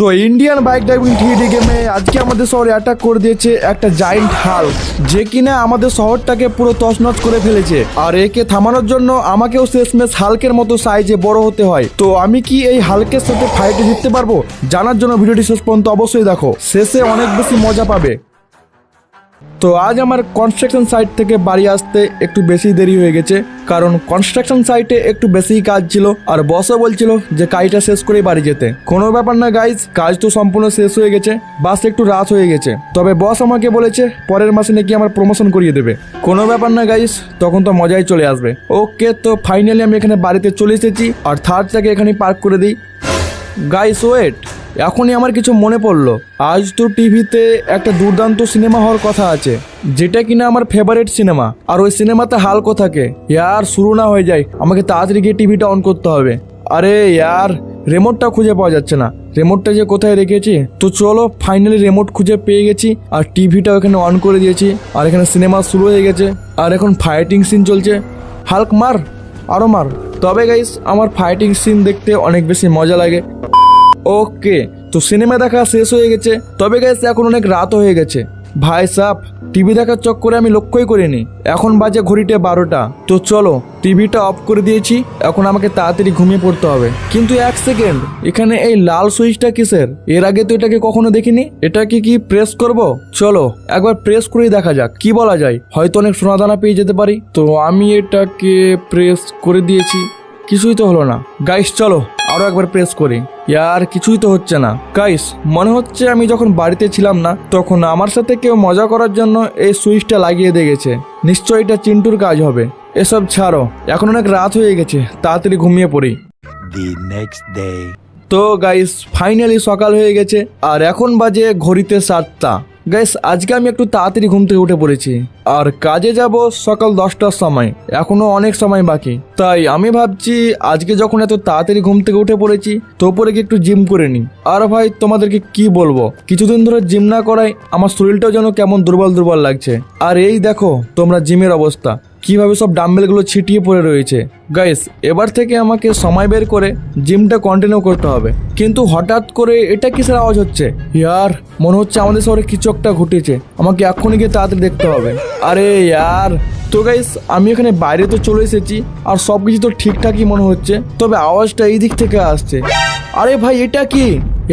তো Indian bike driving three D গেমে আজকে আমাদের শহরে অ্যাটাক করে দিয়েছে একটা জায়েন্ট হাল যে কিনা আমাদের শহরটাকে পুরো তছনছ করে ফেলেছে। আর একে থামানোর জন্য আমাকেও শেষমেশ হালকের মতো সাইজে বড় হতে হয়। তো আমি কি এই হালকের সাথে ফাইটে জিততে পারব? জানার জন্য ভিডিওটি শেষ পর্যন্ত অবশ্যই দেখো। শেষে অনেক বেশি মজা পাবে। তো আজ আমার কনস্ট্রাকশন সাইট থেকে বাড়ি আসতে একটু বেশি দেরি হয়ে গেছে, কারণ কনস্ট্রাকশন সাইটে একটু বেশিই কাজ ছিল, আর বসও বলছিল যে কাজটা শেষ করেই বাড়ি যেতে। কোনো ব্যাপার না গাইজ কাজ তো সম্পূর্ণ শেষ হয়ে গেছে বাস একটু রাত হয়ে গেছে। তবে বস আমাকে বলেছে পরের মাসে নাকি আমার প্রমোশন করিয়ে দেবে। কোনো ব্যাপার না গাইজ তখন তো মজাই চলে আসবে। ওকে তো ফাইনালি আমি এখানে বাড়িতে চলে এসেছি, আর থার্ডটাকে এখানে পার্ক করে দিই। গাইস ওয়েট এখনই আমার কিছু মনে পড়ল। আজ তো টিভিতে একটা দুর্দান্ত সিনেমা হওয়ার কথা আছে, যেটা কিনা আমার ফেভারিট সিনেমা আর ওই সিনেমাতে হালকো থাকে। ইয়ার, শুরু না হয়ে যায়। আমাকে তাড়াতাড়ি গিয়ে টিভিটা অন করতে হবে। আরে ইয়ার রিমোটটা খুঁজে পাওয়া যাচ্ছে না। রিমোটটা যে কোথায় রেখেছি? তো চলো ফাইনালি রিমোট খুঁজে পেয়ে গেছি। আর টিভিটা এখানে অন করে দিয়েছি। আর এখানে সিনেমা শুরু হয়ে গেছে। আর এখন ফাইটিং সিন চলছে। হালক, মার! আরও মার! তবে গাইস আমার ফাইটিং সিন দেখতে অনেক বেশি মজা লাগে। ওকে, তো সিনেমা দেখা শেষ হয়ে গেছে। তবে গেছে এখন অনেক রাত হয়ে গেছে। ভাই সাপ টিভি দেখার চক্করে আমি লক্ষ্যই করিনি। এখন বাজে ঘড়িতে বারোটা। তো চলো টিভিটা অফ করে দিয়েছি। এখন আমাকে তাড়াতাড়ি ঘুমিয়ে পড়তে হবে। কিন্তু এক সেকেন্ড এখানে এই লাল সুইচটা কিসের? এর আগে তো এটাকে কখনো দেখিনি। এটাকে কি প্রেস করব? চলো, একবার প্রেস করেই দেখা যাক। কি বলা যায়? হয়তো অনেক সোনাদানা পেয়ে যেতে পারি। তো আমি এটাকে প্রেস করে দিয়েছি। কিছুই তো হলো না। গাইস চলো আরও একবার প্রেস করি। ইয়ার কিছুই তো হচ্ছে না। গাইস মনে হচ্ছে আমি যখন বাড়িতে ছিলাম না তখন আমার সাথে কেউ মজা করার জন্য এই সুইচটা লাগিয়ে দিয়ে গেছে। নিশ্চয়ই এটা চিন্টুর কাজ হবে। এসব ছাড়ো এখন অনেক রাত হয়ে গেছে তাড়াতাড়ি ঘুমিয়ে পড়ি। The next day. তো গাইস ফাইনালি সকাল হয়ে গেছে আর এখন বাজে ঘড়িতে সাতটা। গাইস, আজকে আমি একটু তাড়াতাড়ি ঘুম থেকে উঠে পড়েছি। আর কাজে যাব সকাল দশটার সময়। এখনও অনেক সময় বাকি। তাই আমি ভাবছি, আজকে যখন এত তাড়াতাড়ি ঘুম থেকে উঠে পড়েছি তো পরে কি একটু জিম করে নিই। আর ভাই, তোমাদেরকে কি বলব? কিছুদিন ধরে জিম না করায় আমার শরীরটাও যেন কেমন দুর্বল দুর্বল লাগছে। আর এই দেখো, তোমরা জিমের অবস্থা। কীভাবে সব ডাম্বেলগুলো ছিটিয়ে পড়ে রয়েছে? গাইস এবার থেকে আমাকে সময় বের করে জিমটা কন্টিনিউ করতে হবে। কিন্তু হঠাৎ করে এটা কিসের আওয়াজ হচ্ছে? ইয়ার মনে হচ্ছে আমাদের শহরে কিছু একটা ঘটেছে। আমাকে এক্ষুনি গিয়ে তাড়াতাড়ি দেখতে হবে। আরে ইয়ার তো গাইস আমি এখানে বাইরে তো চলে এসেছি, আর সব কিছু তো ঠিকঠাকই মনে হচ্ছে, তবে আওয়াজটা এই দিক থেকে আসছে। আরে ভাই, এটা কি?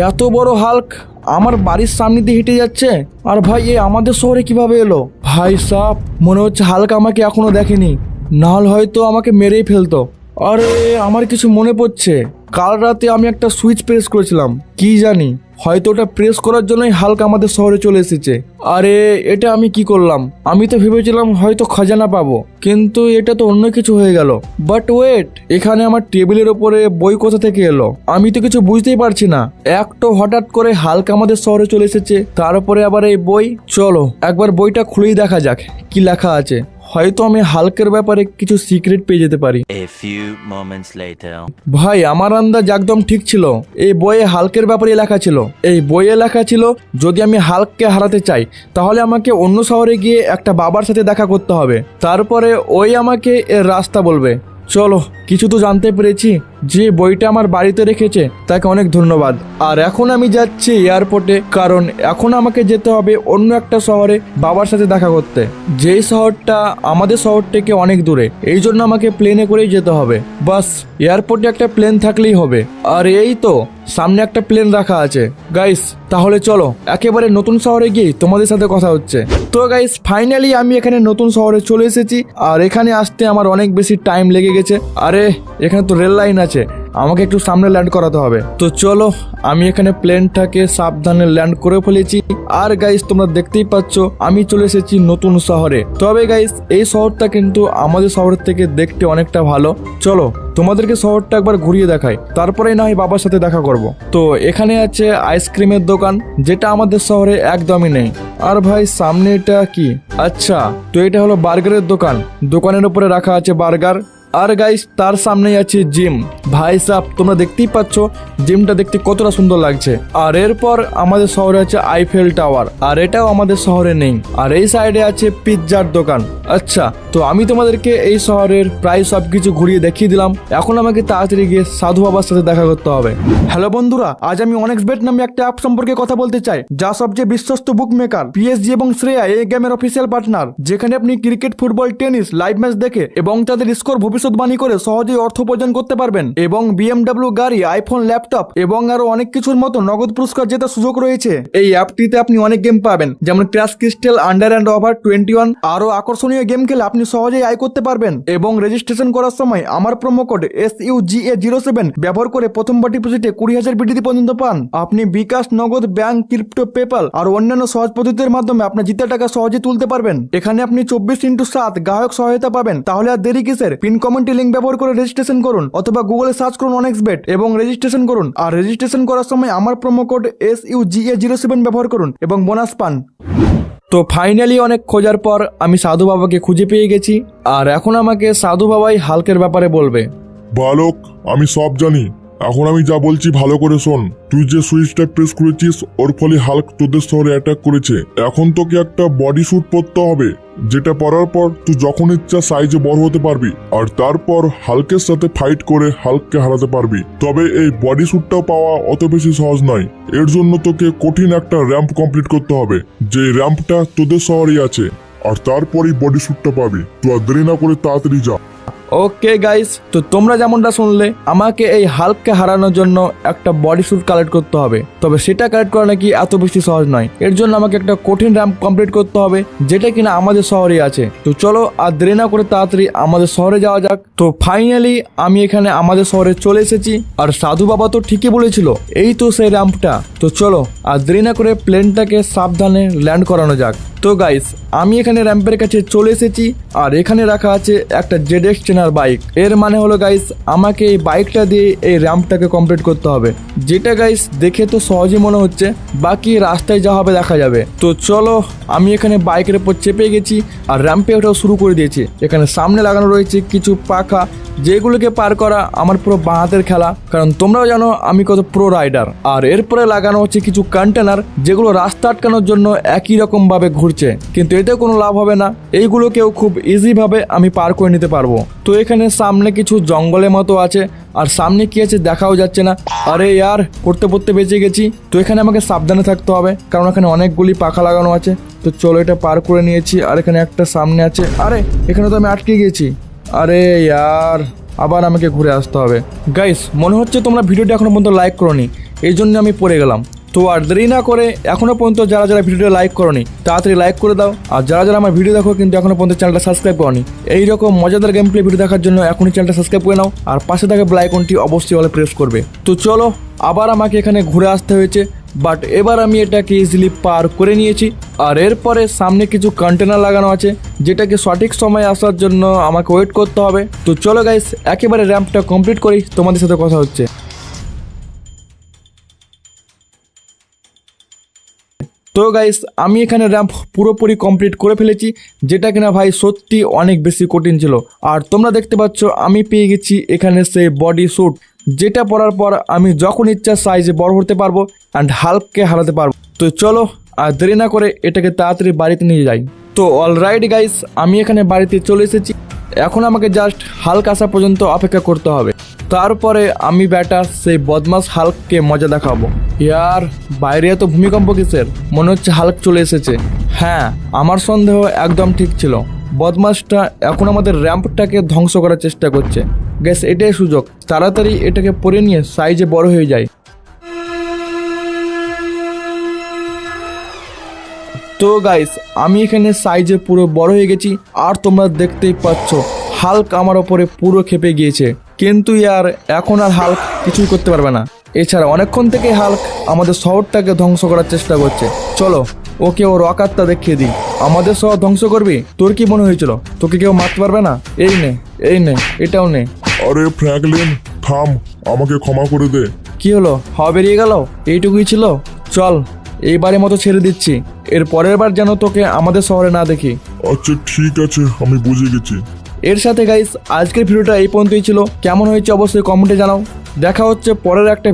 এত বড় হাল্ক! আমার বাড়ির সামনে দিয়ে হেঁটে যাচ্ছে? আর ভাই, এ আমাদের শহরে কীভাবে এলো? ভাই সাপ, মনে হচ্ছে হালকা আমাকে এখনও দেখেনি। নাহলে হয়তো আমাকে মেরেই ফেলতো। আরে, আমার কিছু মনে পড়ছে। কাল রাতে আমি একটা সুইচ প্রেস করেছিলাম, কি জানি। হয়তো ওটা প্রেস করার জন্যই হালকা আমাদের শহরে চলে এসেছে। আরে, এটা আমি কি করলাম? আমি তো ভেবেছিলাম হয়তো খাজানা পাবো, কিন্তু এটা তো অন্য কিছু হয়ে গেল। বাট ওয়েট, এখানে আমার টেবিলের ওপরে বই কোথা থেকে এলো? আমি তো কিছু বুঝতেই পারছি না। একটো হঠাৎ করে হালকা আমাদের শহরে চলে এসেছে, তার উপরে আবার এই বই। চলো, একবার বইটা খুলেই দেখা যাক, কি লেখা আছে। হয়তো আমি হালকের ব্যাপারে কিছু সিক্রেট পেয়ে যেতে পারি. ভাই আমার আন্দাজ একদম ঠিক ছিল। এই বইয়ে হালকের ব্যাপারে লেখা ছিল। এই বইয়ে লেখা ছিল যদি আমি হালককে হারাতে চাই তাহলে আমাকে অন্য শহরে গিয়ে একটা বাবার সাথে দেখা করতে হবে। তারপরে ওই আমাকে এর রাস্তা বলবে। চলো কিছু তো জানতে পেরেছি যে বইটা আমার বাড়িতে রেখেছে, তাকে অনেক ধন্যবাদ। আর এখন আমি যাচ্ছি এয়ারপোর্টে, কারণ এখন আমাকে যেতে হবে অন্য একটা শহরে বাবার সাথে দেখা করতে। যেই শহরটা আমাদের শহর থেকে অনেক দূরে, এই জন্য আমাকে প্লেনে করেই যেতে হবে। বাস, এয়ারপোর্টে একটা প্লেন থাকলেই হবে। আর এই তো, সামনে একটা প্লেন রাখা আছে। গাইস, তাহলে চলো, একেবারে নতুন শহরে গিয়ে তোমাদের সাথে কথা হচ্ছে। তো গাইস, ফাইনালি আমি এখানে নতুন শহরে চলে এসেছি, আর এখানে আসতে আমার অনেক বেশি টাইম লেগে গেছে। আরে এখানে তো রেল লাইন আছে। আমাকে একটু সামনে ল্যান্ড করাতে হবে। তো চলো, আমি এখানে প্লেনটাকে সাবধানে ল্যান্ড করে ফেলেছি। আর গাইস তোমরা দেখতেই পাচ্ছ, আমি চলে এসেছি নতুন শহরে। তবে গাইস এই শহরটা কিন্তু আমাদের শহরের থেকে দেখতে অনেকটা ভালো। চলো, তোমাদেরকে শহরটা একবার ঘুরিয়ে দেখাই। তারপরে না হয় বাবার সাথে দেখা করব। তো এখানে আছে আইসক্রিমের দোকান, যেটা আমাদের শহরে একদমই নেই। আর ভাই, সামনে এটা কি? আচ্ছা তো এটা হলো বার্গারের দোকান। দোকানের উপরে রাখা আছে বার্গার। আর গাইস তার সামনেই আছে জিম ভাই সাহ তোমরা দেখতেই পাচ্ছ জিমটা দেখতে কতটা সুন্দর লাগছে। আর এরপর আমাদের শহরে আছে আইফেল টাওয়ার আর এটাও আমাদের শহরে নেই। আর এই সাইডে আছে পিৎজার দোকান। আচ্ছা তো আমি তোমাদেরকে এই শহরের প্রায় সবকিছু ঘুরিয়ে দেখিয়ে দিলাম। এখন আমাকে তাড়াতাড়ি গিয়ে সাধু বাবার সাথে দেখা করতে হবে। হ্যালো বন্ধুরা, আজ আমি অনেক বেট নামে একটা অ্যাপ সম্পর্কে কথা বলতে চাই, যা সবচেয়ে বিশ্বস্ত বুক মেকার পিএসজি এবং শ্রেয়া এই গেমের অফিসিয়াল পার্টনার যেখানে আপনি cricket football tennis live match দেখে এবং তাদের স্কোর ভবিষ্যৎবাণী করে সহজেই অর্থ উপার্জন করতে পারবেন। এবং বিএমডব্লিউ গাড়ি আইফোন ল্যাপটপ এবং আরও অনেক কিছুর মতো নগদ পুরস্কার জেতার সুযোগ রয়েছে। এই অ্যাপটিতে আপনি অনেক গেম পাবেন, যেমন crash crystal under and over twenty one আরও আকর্ষণীয় গেম খেলে আপনি সহজেই আয় করতে পারবেন। এবং রেজিস্ট্রেশন করার সময় আমার promo code S U G A zero seven ব্যবহার করে প্রথমবার ডিপোজিটে কুড়ি হাজার বিডিটি পর্যন্ত পান। আপনি বিকাশ, নগদ, ব্যাংক ক্রিপ্টো পেপাল আর অন্যান্য সহজ পদ্ধতির মাধ্যমে আপনার জিতে টাকা সহজে তুলতে পারবেন। এখানে আপনি চব্বিশ ইন্টু সাত গ্রাহক সহায়তা পাবেন। তাহলে আর দেরি কিসের? পিন কমেন্টে লিঙ্ক ব্যবহার করে রেজিস্ট্রেশন করুন অথবা গুগলে সার্চ করুন অনেক বেট এবং রেজিস্ট্রেশন করুন। আর রেজিস্ট্রেশন করার সময় আমার promo code S U G A zero seven ব্যবহার করুন এবং বোনাস পান। তো ফাইনালি অনেক খোঁজার পর আমি সাধু বাবাকে খুঁজে পেয়ে গেছি। আর এখন আমাকে সাধু বাবাই হালকের ব্যাপারে বলবে। বালক, আমি সব জানি। এখন আমি যা বলছি ভালো করে শোন। তুই যে সুইচটা প্রেস করেছিস, ওর ফলে হাল্ক তোদের শহরে অ্যাটাক করেছে। এখন তোকে একটা বডি স্যুট পরতে হবে, যেটা পরার পর তুই যখন ইচ্ছা সাইজে বড় হতে পারবি, আর তারপর হালকের সাথে ফাইট করে হাল্ককে হারাতে পারবি। তবে এই বডি স্যুটটাও পাওয়া অত বেশি সহজ নয়। এর জন্য তোকে কঠিন একটা র্যাম্প কমপ্লিট করতে হবে, যে র্যাম্পটা তোদের শহরেই আছে। আর তারপরেই বডি স্যুটটা পাবি। তুই আর দেরি না করে তাড়াতাড়ি যা। ওকে গাইস তো তোমরা যেমনটা শুনলে, আমাকে এই হাল্ককে হারানোর জন্য একটা বডি স্যুট কালেক্ট করতে হবে। তবে সেটা কালেক্ট করা নাকি এত বেশি সহজ নয়। এর জন্য আমাকে একটা কঠিন র্যাম্প কমপ্লিট করতে হবে, যেটা কিনা আমাদের শহরে আছে। তো চলো, আর দেরি না করে তাড়াতাড়ি আমাদের শহরে যাওয়া যাক। তো ফাইনালি আমি এখানে আমাদের শহরে চলে এসেছি। আর সাধু বাবা তো ঠিকই বলেছিল, এই তো সেই র্যাম্পটা তো চলো, আর দেরি না করে প্লেনটাকে সাবধানে ল্যান্ড করানো যাক। তো গাইস আমি এখানে র্যাম্পের কাছে চলে এসেছি, আর এখানে রাখা আছে একটা জেড এক্স চেনার বাইক এর মানে হলো গাইস আমাকে এই বাইকটা দিয়ে এই র্যাম্পটাকে কমপ্লিট করতে হবে। যেটা গাইস দেখে তো সহজই মনে হচ্ছে, বাকি রাস্তায় যা হবে দেখা যাবে। তো চলো, আমি এখানে বাইকের উপর চেপে গেছি, আর র্যাম্পে ওঠাও শুরু করে দিয়েছি। এখানে সামনে লাগানো রয়েছে কিছু পাখা, যেগুলোকে পার করা আমার পুরো বাঁহাতের খেলা। কারণ তোমরাও জানো, আমি কত প্রো রাইডার আর এরপরে লাগানো হচ্ছে কিছু কন্টেনার যেগুলো রাস্তা আটকানোর জন্য একই রকম ভাবে ঘুরছে, কিন্তু এতে কোনো লাভ হবে না। এইগুলোকেও খুব ইজি ভাবে আমি পার করে নিতে পারব। তো এখানে সামনে কিছু জঙ্গলের মতো আছে, আর সামনে কি আছে দেখাও যাচ্ছে না। আরে ইয়ার করতে পড়তে বেঁচে গেছি। তো এখানে আমাকে সাবধানে থাকতে হবে, কারণ এখানে অনেকগুলি পাখা লাগানো আছে। তো চলো এটা পার করে নিয়েছি, আর এখানে একটা সামনে আছে। আরে, এখানে তো আমি আটকে গেছি। আরে ইয়ার, আবার আমাকে ঘুরে আসতে হবে। গাইস মনে হচ্ছে তোমরা ভিডিওটা এখনও পর্যন্ত লাইক করনি। এই জন্য আমি পড়ে গেলাম। তো আর দেরি না করে এখনও পর্যন্ত যারা যারা ভিডিওটা লাইক করনি, তাড়াতাড়ি লাইক করে দাও। আর যারা যারা আমার ভিডিও দেখো কিন্তু এখনও পর্যন্ত চ্যানেলটা সাবস্ক্রাইব করনি, এইরকম মজাদার গেম প্লে ভিডিও দেখার জন্য এখনই চ্যানেলটা সাবস্ক্রাইব করে নাও। আর পাশে থাকা বেল আইকনটি অবশ্যই অলে প্রেস করবে। তো চলো, আবার আমাকে এখানে ঘুরে আসতে হয়েছে বাট এবার আমি এটাকে ইজিলি পার করে নিয়েছি। আর এরপরে সামনে কিছু কন্টেনার লাগানো আছে, যেটাকে সঠিক সময়ে আসার জন্য আমাকে ওয়েট করতে হবে। তো চলো গাইস একেবারে র্যাম্পটা কমপ্লিট করি, তোমাদের সাথে কথা হচ্ছে। তো গাইস আমি এখানে র্যাম্প পুরোপুরি কমপ্লিট করে ফেলেছি, যেটা কিনা ভাই সত্যি অনেক বেশি কঠিন ছিল। আর তোমরা দেখতে পাচ্ছ, আমি পেয়ে গেছি এখানে সেই বডি স্যুট যেটা পরার পর আমি যখন ইচ্ছা সাইজে বড় হতে পারব অ্যান্ড হাল্ককে হারাতে পারব। তো চলো, আর দেরি না করে এটাকে তাড়াতাড়ি বাড়িতে নিয়ে যাই। তো অলরাইট গাইস আমি এখানে বাড়িতে চলে এসেছি। এখন আমাকে জাস্ট হাল্ক আসা পর্যন্ত অপেক্ষা করতে হবে। তারপরে আমি ব্যাটা সেই বদমাস হাল্ককে মজা দেখাবো। ইয়ার, বাইরে এত ভূমিকম্প কিসের? মনে হচ্ছে হাল্ক চলে এসেছে। হ্যাঁ আমার সন্দেহ একদম ঠিক ছিল। বদমাসটা এখন আমাদের র্যাম্পটাকে ধ্বংস করার চেষ্টা করছে। গ্যাস, এটাই সুযোগ। তাড়াতাড়ি এটাকে পরে নিয়ে সাইজে বড় হয়ে যায়। তো গাইস আমি এখানে সাইজে পুরো বড় হয়ে গেছি। আর তোমরা দেখতেই পাচ্ছ হাল্ক আমার ওপরে পুরো খেপে গিয়েছে। কিন্তু ইয়ার এখন আর হাল্ক কিছুই করতে পারবে না। এছাড়া অনেকক্ষণ থেকে হাল্ক আমাদের শহরটাকে ধ্বংস করার চেষ্টা করছে। চলো ওকে ওর অকাতটা দেখিয়ে দিই। আমাদের শহর ধ্বংস করবি? তোর কি মনে হয়েছিল? তোকে কেউ মারতে পারবে না? এই নে এই নে এটাও নে। আরে ফ্র্যাঙ্কলিন থাম আমাকে ক্ষমা করে দে। কি হলো? হাওয়া বেরিয়ে গেল? এইটুকুই ছিল? চল এইবারের মতো ছেড়ে দিচ্ছি। এর পরের বার যেন তোকে আমাদের শহরে না দেখি। আচ্ছা ঠিক আছে আমি বুঝে গেছি। এর সাথে গাইস আজকের ভিডিওটা এই পর্যন্তই ছিল। কেমন হয়েছে অবশ্যই কমেন্টে জানাও। দেখা হচ্ছে পরের একটা